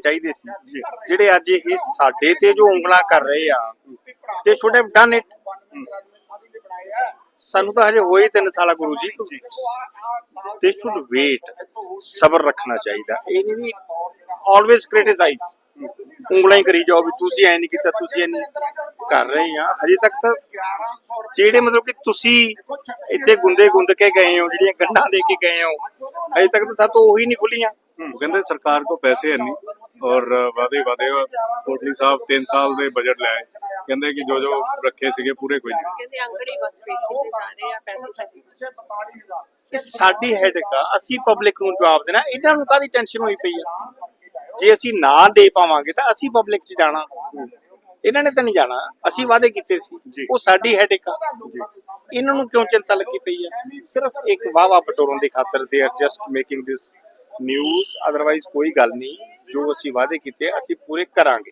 ਚਾਹੀਦੇ ਸੀ। ਜਿਹੜੇ ਅੱਜ ਇਹ ਸਾਡੇ ਤੇ ਜੋ ਉਂਗਲਾਂ ਕਰ ਰਹੇ ਆ ਤੇ ਹੈਵ ਡਨ ਇਟ। ਸਾਨੂੰ ਤਾਂ ਹਜੇ ਹੋਏ 3 ਸਾਲਾ ਗੁਰੂ ਜੀ। ਦੇ ਸ਼ੁੱਡ ਵੇਟ ਸਬਰ ਰੱਖਣਾ ਚਾਹੀਦਾ। ਇਹ ਨਹੀਂ ਵੀ ਆਲਵੇਸ ਕ੍ਰਿਟਿਸਾਈਜ਼ ਉਂਗਲਾਂ ਹੀ ਕਰੀ ਜਾਓ ਵੀ ਤੁਸੀਂ ਐ ਨਹੀਂ ਕੀਤਾ ਤੁਸੀਂ ਐ ਨਹੀਂ ਕਰ ਰਹੇ ਆ। ਹਜੇ ਤੱਕ ਤਾਂ ਜਿਹੜੇ ਮਤਲਬ ਕਿ ਤੁਸੀਂ ਇੱਥੇ ਗੁੰਦੇ ਗੁੰਦ ਕੇ ਗਏ ਹੋ ਜਿਹੜੀਆਂ ਗੰਢਾਂ ਦੇ ਕੇ ਗਏ ਹੋ ਹਜੇ ਤੱਕ ਤਾਂ ਸਾਤੋਂ ਉਹੀ ਨਹੀਂ ਖੁੱਲੀਆਂ। ਉਹ ਕਹਿੰਦੇ ਸਰਕਾਰ ਕੋ ਪੈਸੇ ਹੈ ਨਹੀਂ ਔਰ ਵਾਦੇ ਵਾਦੇ ਕੋਟਲੀ ਸਾਹਿਬ 3 ਸਾਲ ਦੇ ਬਜਟ ਲੈ ਆਏ। ਕਹਿੰਦੇ ਕਿ ਜੋ ਜੋ ਰੱਖੇ ਸੀਗੇ ਪੂਰੇ ਕੋਈ ਨਹੀਂ। ਕਹਿੰਦੇ ਅੰਕੜੇ ਬਸ ਪੇਸ਼ ਕੀਤੇ ਜਾ ਰਹੇ ਆ ਪੈਸੇ ਤੱਕ ਇਹ ਸਾਡੀ ਹੈਡਕ ਆ ਅਸੀਂ ਪਬਲਿਕ ਨੂੰ ਜਵਾਬ ਦੇਣਾ ਇਹਨਾਂ ਨੂੰ ਕਾਦੀ ਟੈਨਸ਼ਨ ਹੋਈ ਪਈ ਆ? ਜੇ ਅਸੀਂ ਨਾ ਦੇ ਪਾਵਾਂਗੇ ਤਾਂ ਅਸੀਂ ਪਬਲਿਕ 'ਚ ਜਾਣਾ। ਇਹਨਾਂ ਨੇ ਤਾਂ ਨਹੀਂ ਜਾਣਾ। ਅਸੀਂ ਵਾਅਦੇ ਕੀਤੇ ਸੀ। ਉਹ ਸਾਡੀ ਹੈਡਕ ਆ। ਇਹਨਾਂ ਨੂੰ ਕਿਉਂ ਚਿੰਤਾ ਲੱਗੀ ਪਈ ਆ? ਸਿਰਫ ਇੱਕ ਵਾਵਾ ਬਟੋਰਨ ਦੀ ਖਾਤਰ they are just making this news otherwise ਕੋਈ ਗੱਲ ਨਹੀਂ। ਜੋ ਅਸੀਂ ਵਾਅਦੇ ਕੀਤੇ ਅਸੀਂ ਪੂਰੇ ਕਰਾਂਗੇ।